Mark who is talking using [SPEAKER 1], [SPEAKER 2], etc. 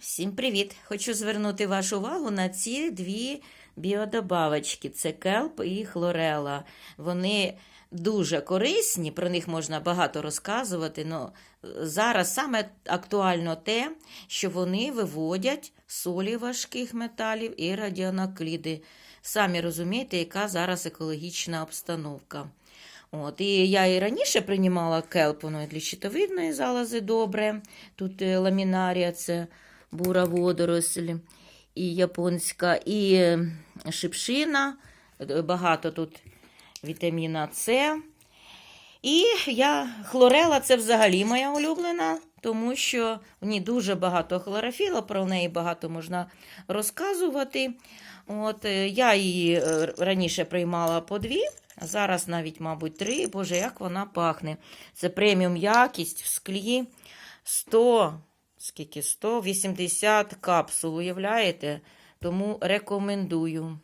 [SPEAKER 1] Всім привіт! Хочу звернути вашу увагу на ці дві біодобавочки: це келп і хлорела. Вони дуже корисні, про них можна багато розказувати. але зараз саме актуально те, що вони виводять солі важких металів і радіонакліди. Самі розумієте, яка зараз екологічна обстановка. От, і я і раніше приймала келп, воно для щитовидної залози добре. Тут е, ламінарія, це бура водоросль, і японська, і е, шипшина, е, багато тут вітаміна С. І я хлорела це взагалі моя улюблена, тому що в ній дуже багато хлорофіла, про неї багато можна розказувати. От, е, я її раніше приймала по дві, а зараз навіть, мабуть, три. Боже, як вона пахне. Це преміум якість в склі 100, скільки 180 капсул, уявляєте? Тому рекомендую.